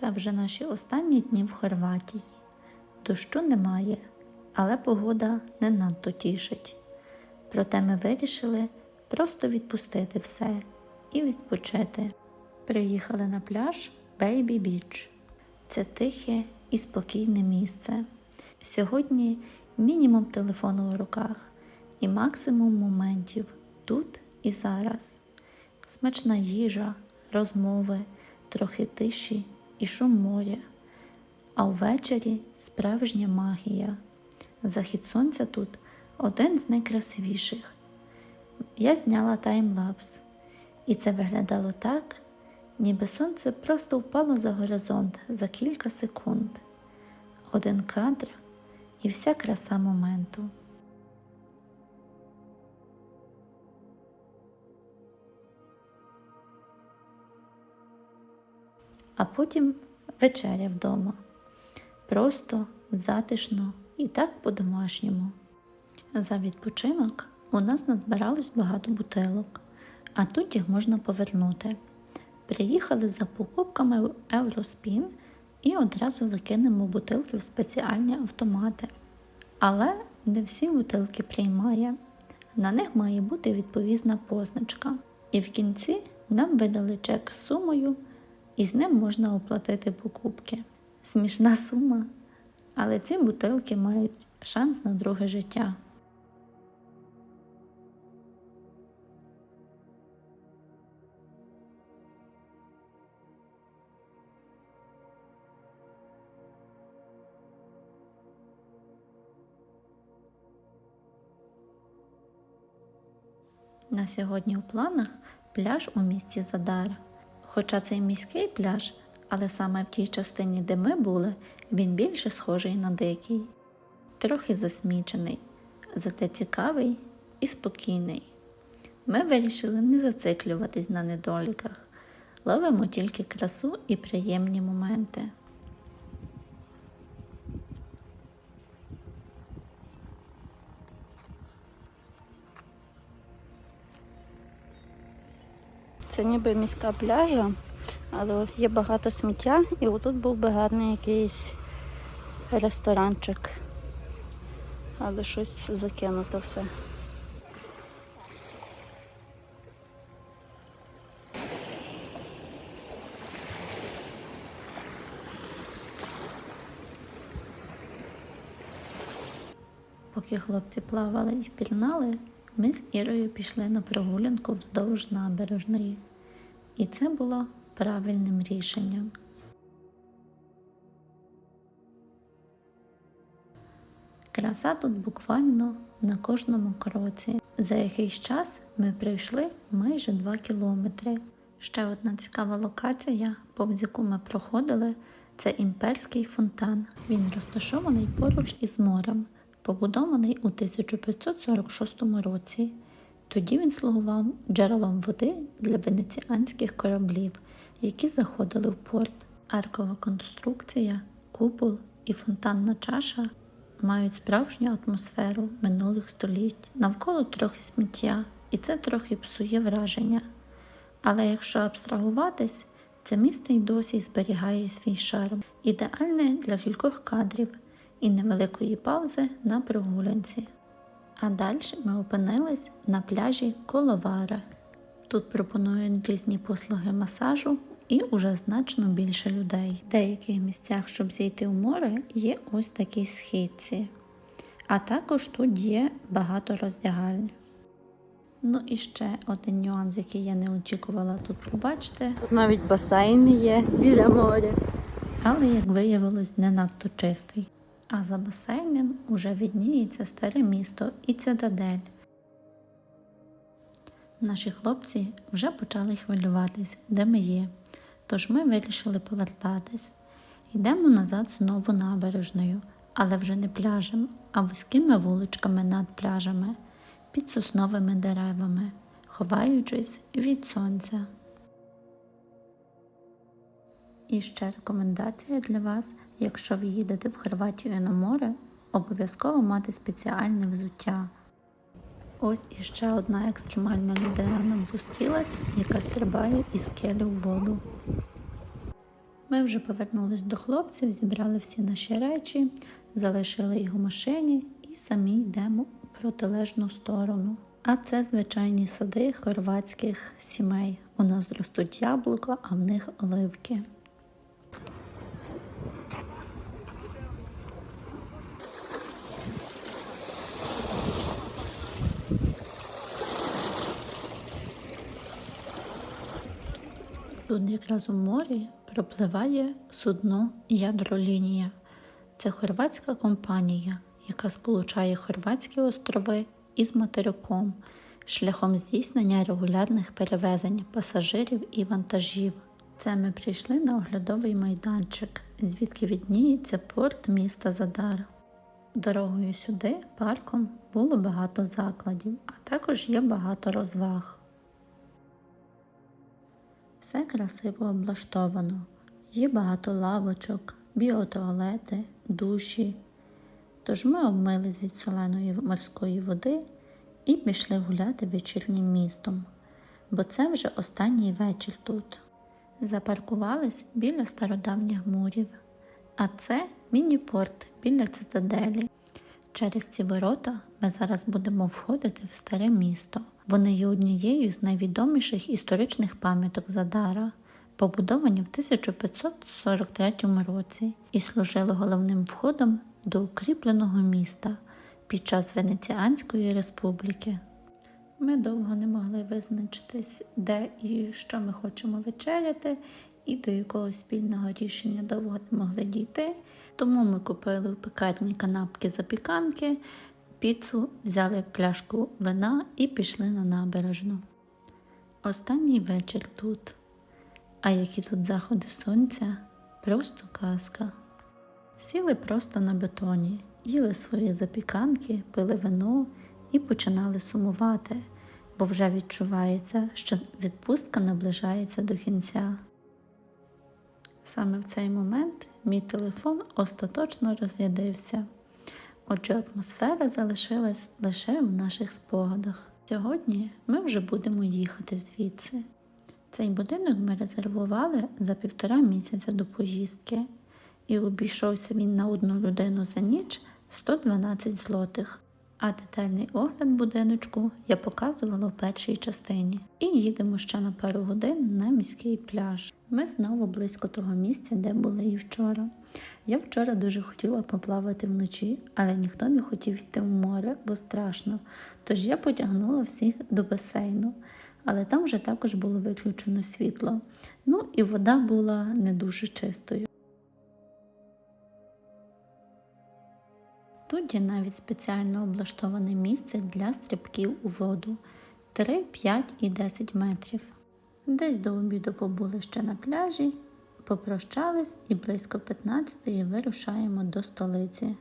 Це вже наші останні дні в Хорватії. Дощу немає, але погода не надто тішить. Проте ми вирішили просто відпустити все і відпочити. Приїхали на пляж Бейбі Біч. Це тихе і спокійне місце. Сьогодні мінімум телефону в руках і максимум моментів тут і зараз. Смачна їжа, розмови, трохи тиші і шум моря. А ввечері справжня магія. Захід сонця тут один з найкрасивіших. Я зняла таймлапс, і це виглядало так, ніби сонце просто впало за горизонт за кілька секунд. Один кадр і вся краса моменту. А потім вечеря вдома. Просто, затишно і так по-домашньому. За відпочинок у нас назбиралось багато бутилок, а тут їх можна повернути. Приїхали за покупками в Евроспін і одразу закинемо бутилки в спеціальні автомати. Але не всі бутилки приймає. На них має бути відповідна позначка. І в кінці нам видали чек з сумою, і з ним можна оплатити покупки. Смішна сума, але ці бутилки мають шанс на друге життя. На сьогодні у планах пляж у місті Задар. Хоча це й міський пляж, але саме в тій частині, де ми були, він більше схожий на дикий, трохи засмічений, зате цікавий і спокійний. Ми вирішили не зациклюватись на недоліках, ловимо тільки красу і приємні моменти. Це ніби міська пляжа, але є багато сміття, і отут був би гарний якийсь ресторанчик. Але щось закинуто все. Поки хлопці плавали і пірнали, ми з Ірою пішли на прогулянку вздовж набережної. І це було правильним рішенням. Краса тут буквально на кожному кроці. За якийсь час ми пройшли майже 2 кілометри. Ще одна цікава локація, повз яку ми проходили, це імперський фонтан. Він розташований поруч із морем, побудований у 1546 році. Тоді він слугував джерелом води для венеціанських кораблів, які заходили в порт. Аркова конструкція, купол і фонтанна чаша мають справжню атмосферу минулих століть. Навколо трохи сміття, і це трохи псує враження. Але якщо абстрагуватись, це місто й досі зберігає свій шарм, ідеальне для кількох кадрів і невеликої паузи на прогулянці. А далі ми опинились на пляжі Коловара. Тут пропонують різні послуги масажу і уже значно більше людей. В деяких місцях, щоб зійти в море, є ось такі східці. А також тут є багато роздягальень. Ну і ще один нюанс, який я не очікувала тут побачити, Тут навіть басейн є біля моря. але, як виявилось, не надто чистий. А за басейном уже відніється старе місто і цитадель. Наші хлопці вже почали хвилюватись, де ми є, тож ми вирішили повертатись. Йдемо назад знову набережною, але вже не пляжем, а вузькими вуличками над пляжами, під сосновими деревами, ховаючись від сонця. І ще рекомендація для вас, якщо ви їдете в Хорватію на море, обов'язково мати спеціальне взуття. Ось іще одна екстремальна людина нам зустрілась, яка стрибає із скелі в воду. Ми вже повернулись до хлопців, зібрали всі наші речі, залишили їх у машині і самі йдемо у протилежну сторону. А це звичайні сади хорватських сімей. У нас ростуть яблуко, а в них оливки. Тут якраз у морі пропливає судно Ядролінія. Це хорватська компанія, яка сполучає хорватські острови із материком шляхом здійснення регулярних перевезень пасажирів і вантажів. Це ми прийшли на оглядовий майданчик, звідки відніється порт міста Задар. Дорогою сюди парком було багато закладів, а також є багато розваг. Все красиво облаштовано. Є багато лавочок, біотуалети, душі. Тож ми обмились від соленої морської води і пішли гуляти вечірнім містом, бо це вже останній вечір тут. Запаркувались біля стародавніх мурів, а це міні-порт біля цитаделі. Через ці ворота ми зараз будемо входити в старе місто. Вони є однією з найвідоміших історичних пам'яток Задара, побудовані в 1543 році і служили головним входом до укріпленого міста під час Венеціанської республіки. Ми довго не могли визначитись, де і що ми хочемо вечеряти, і до якого спільного рішення довго не могли дійти. Тому ми купили в пекарні канапки запіканки, піцу, взяли пляшку вина і пішли на набережну. Останній вечір тут. А які тут заходи сонця, просто казка. Сіли просто на бетоні, їли свої запіканки, пили вино і починали сумувати, бо вже відчувається, що відпустка наближається до кінця. Саме в цей момент мій телефон остаточно розрядився, отже, атмосфера залишилась лише в наших спогадах. Сьогодні ми вже будемо їхати звідси. Цей будинок ми резервували за півтора місяця до поїздки, і обійшовся він на одну людину за ніч 112 злотих. А детальний огляд будиночку я показувала в першій частині. І їдемо ще на пару годин на міський пляж. Ми знову близько того місця, де були і вчора. Я вчора дуже хотіла поплавати вночі, але ніхто не хотів йти в море, бо страшно. Тож я потягнула всіх до басейну. Але там вже також було виключено світло. Ну і вода була не дуже чистою. Тут є навіть спеціально облаштоване місце для стрибків у воду 3, 5 і 10 метрів. Десь до обіду побули ще на пляжі, попрощались і близько 15-ї вирушаємо до столиці.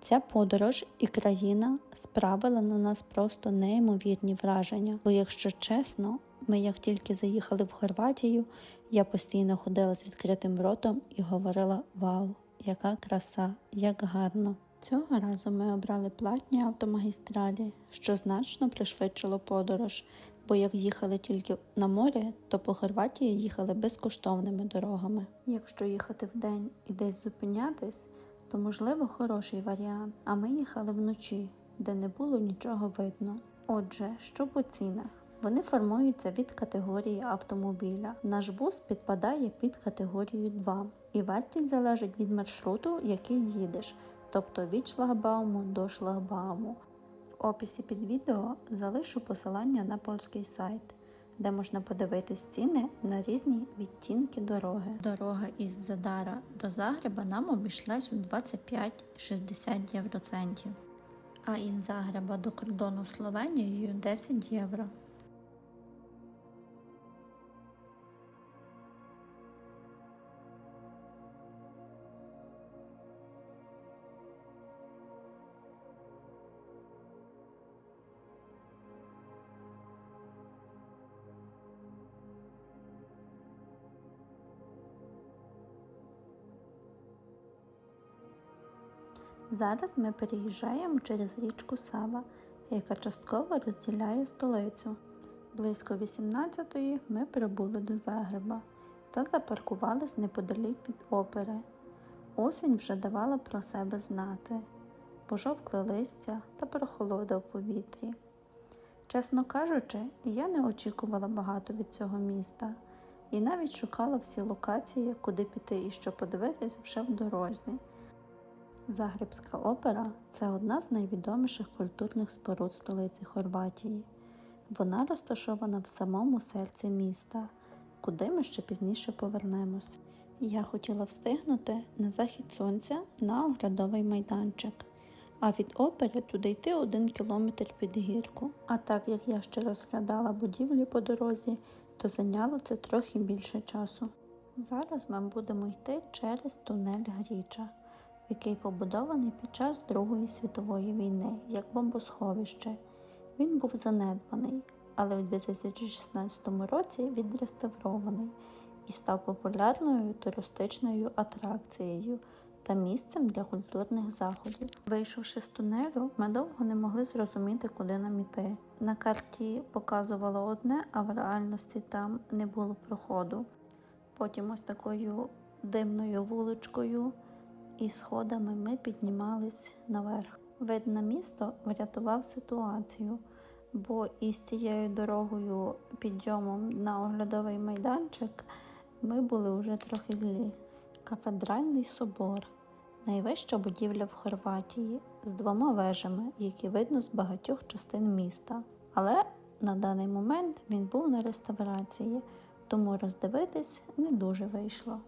Ця подорож і країна справила на нас просто неймовірні враження. Бо, якщо чесно, ми як тільки заїхали в Хорватію, я постійно ходила з відкритим ротом і говорила: Вау, яка краса, як гарно! Цього разу ми обрали платні автомагістралі, що значно пришвидшило подорож, бо як їхали тільки на море, то по Хорватії їхали безкоштовними дорогами. Якщо їхати вдень і десь зупинятись, то можливо хороший варіант. А ми їхали вночі, де не було нічого видно. Отже, що по цінах? Вони формуються від категорії автомобіля. Наш бус підпадає під категорію 2, і вартість залежить від маршруту, який їдеш, тобто від шлагбауму до шлагбауму. В описі під відео залишу посилання на польський сайт, де можна подивитись ціни на різні відтінки дороги. Дорога із Задара до Загреба нам обійшлась у 25-60 євроцентів, а із Загреба до кордону Словенією 10 євро. Зараз ми переїжджаємо через річку Сава, яка частково розділяє столицю. Близько 18-ї ми прибули до Загреба та запаркувались неподалік від опери. Осінь вже давала про себе знати, пожовкли листя та прохолода в повітрі. Чесно кажучи, я не очікувала багато від цього міста і навіть шукала всі локації, куди піти і що подивитись вже в дорозі. Загребська опера це одна з найвідоміших культурних споруд столиці Хорватії. Вона розташована в самому серці міста, куди ми ще пізніше повернемось. Я хотіла встигнути на захід сонця на оглядовий майданчик, а від опери туди йти один кілометр під гірку. А так як я ще розглядала будівлі по дорозі, то зайняло це трохи більше часу. Зараз ми будемо йти через тунель Гріча, який побудований під час Другої світової війни як бомбосховище. Він був занедбаний, але в 2016 році відреставрований і став популярною туристичною атракцією та місцем для культурних заходів. Вийшовши з тунелю, ми довго не могли зрозуміти, куди нам іти. На карті показувало одне, а в реальності там не було проходу. Потім ось такою димною вуличкою і сходами ми піднімались наверх. Вид на місто врятував ситуацію, бо із цією дорогою підйомом на оглядовий майданчик ми були вже трохи злі. Кафедральний собор найвища будівля в Хорватії з двома вежами, які видно з багатьох частин міста. Але на даний момент він був на реставрації, тому роздивитись не дуже вийшло.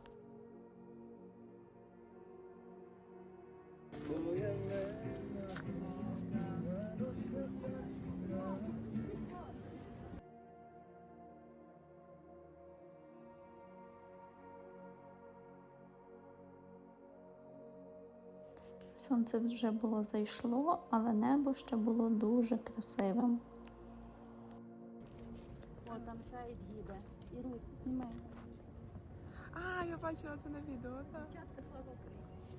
Сонце вже було зайшло, але небо ще було дуже красивим. О, там цей їде. Ірусь, знімай. А, я бачила це на відео, так. Дівчатка, слава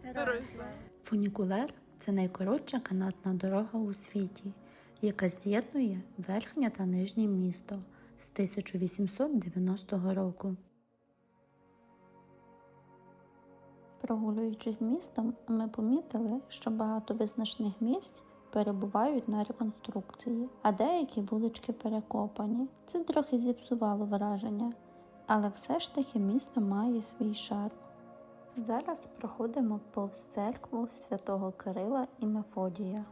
Героям слава. Фунікулер це найкоротша канатна дорога у світі, яка з'єднує верхнє та нижнє місто з 1890 року. Прогулюючись містом, ми помітили, що багато визначних місць перебувають на реконструкції, а деякі вулички перекопані. Це трохи зіпсувало враження, але все ж таки місто має свій шарм. Зараз проходимо повз церкву святого Кирила і Мефодія.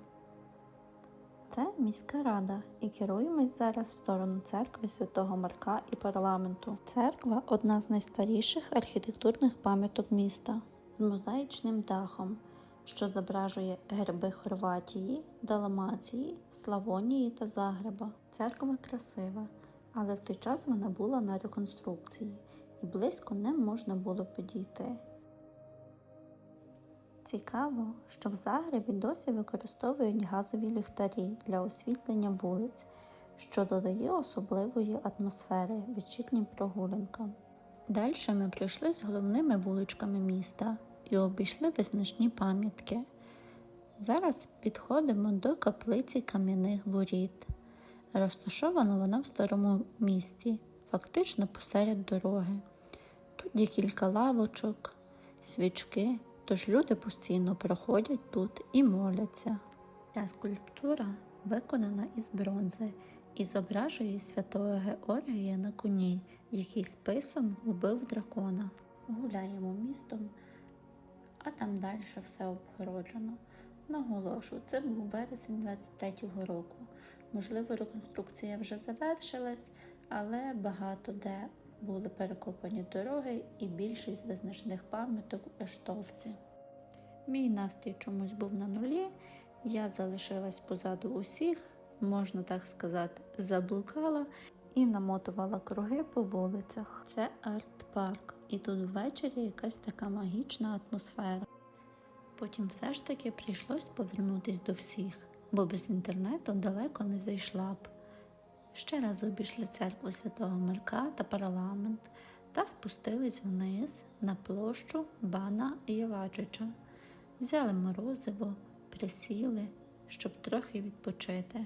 Це міська рада, і керуємось зараз в сторону церкви святого Марка і парламенту. Церква одна з найстаріших архітектурних пам'яток міста з мозаїчним дахом, що зображує герби Хорватії, Далмації, Славонії та Загреба. Церква красива, але в той час вона була на реконструкції і близько не можна було підійти. Цікаво, що в Загребі досі використовують газові ліхтарі для освітлення вулиць, що додає особливої атмосфери вечірнім прогулянкам. Далі ми пройшли з головними вуличками міста і обійшли визначні пам'ятки. Зараз підходимо до каплиці кам'яних воріт. Розташована вона в старому місті, фактично посеред дороги. Тут є кілька лавочок, свічки, тож люди постійно проходять тут і моляться. Ця скульптура виконана із бронзи і зображує святого Георгія на коні, який списом убив дракона. Гуляємо містом, а там далі все обгороджено. Наголошу, це був вересень 23-го року. Можливо, реконструкція вже завершилась, але багато де були перекопані дороги і більшість визначних пам'яток у Ештовці. Мій настрій чомусь був на нулі, я залишилась позаду усіх, можна так сказати, заблукала і намотувала круги по вулицях. Це арт-парк, і тут ввечері якась така магічна атмосфера. Потім все ж таки прийшлось повернутись до всіх, бо без інтернету далеко не зайшла б. Ще раз обійшли церкву Святого Марка та парламент та спустились вниз на площу Бана Єлачича. Взяли морозиво, присіли, щоб трохи відпочити.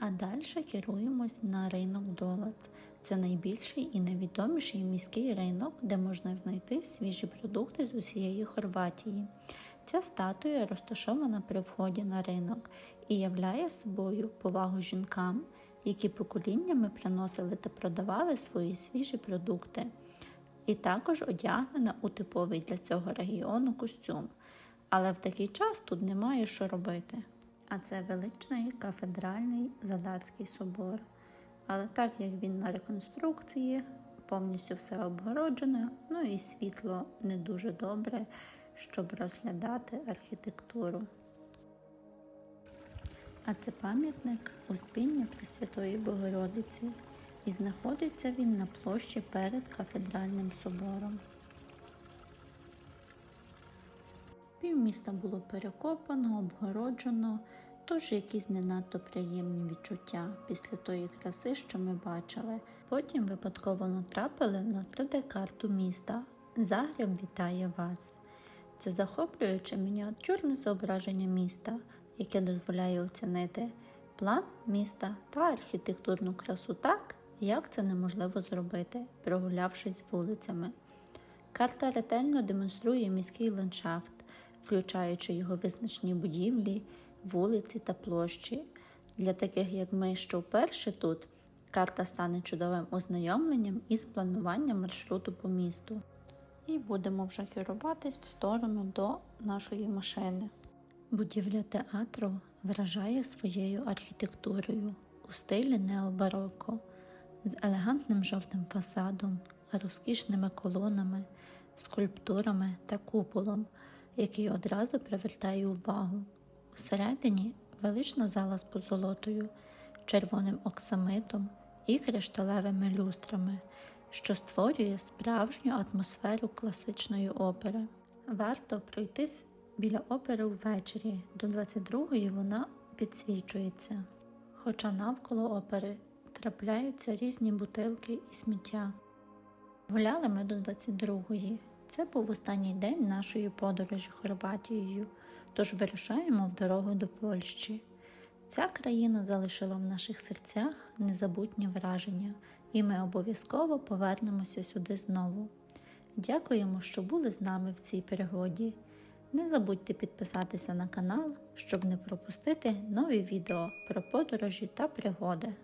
А далі керуємось на ринок Долат. Це найбільший і найвідоміший міський ринок, де можна знайти свіжі продукти з усієї Хорватії. Ця статуя розташована при вході на ринок і являє собою повагу жінкам, які поколіннями приносили та продавали свої свіжі продукти, і також одягнена у типовий для цього регіону костюм. Але в такий час тут немає що робити. А це величний кафедральний Задатський собор. Але так як він на реконструкції, повністю все обгороджено, ну і світло не дуже добре, щоб розглядати архітектуру. А це пам'ятник Успіння Пресвятої Богородиці, і знаходиться він на площі перед кафедральним собором. Півміста було перекопано, обгороджено, тож якісь не надто приємні відчуття після тої краси, що ми бачили. Потім випадково натрапили на 3D-карту міста. Загреб вітає вас. Це захоплююче мініатюрне зображення міста, яке дозволяє оцінити план міста та архітектурну красу так, як це неможливо зробити, прогулявшись вулицями. Карта ретельно демонструє міський ландшафт, включаючи його визначні будівлі, вулиці та площі. Для таких, як ми, що вперше тут, карта стане чудовим ознайомленням із плануванням маршруту по місту. І будемо вже керуватись в сторону до нашої машини. Будівля театру вражає своєю архітектурою у стилі необароко, з елегантним жовтим фасадом, розкішними колонами, скульптурами та куполом, який одразу привертає увагу. Всередині велична зала з позолотою, червоним оксамитом і кришталевими люстрами, що створює справжню атмосферу класичної опери. Варто пройтись біля опери ввечері, до 22-ї вона підсвічується. Хоча навколо опери трапляються різні бутилки і сміття. Гуляли ми до 22-ї. Це був останній день нашої подорожі Хорватією, тож вирушаємо в дорогу до Польщі. Ця країна залишила в наших серцях незабутні враження, і ми обов'язково повернемося сюди знову. Дякуємо, що були з нами в цій пригоді. Не забудьте підписатися на канал, щоб не пропустити нові відео про подорожі та пригоди.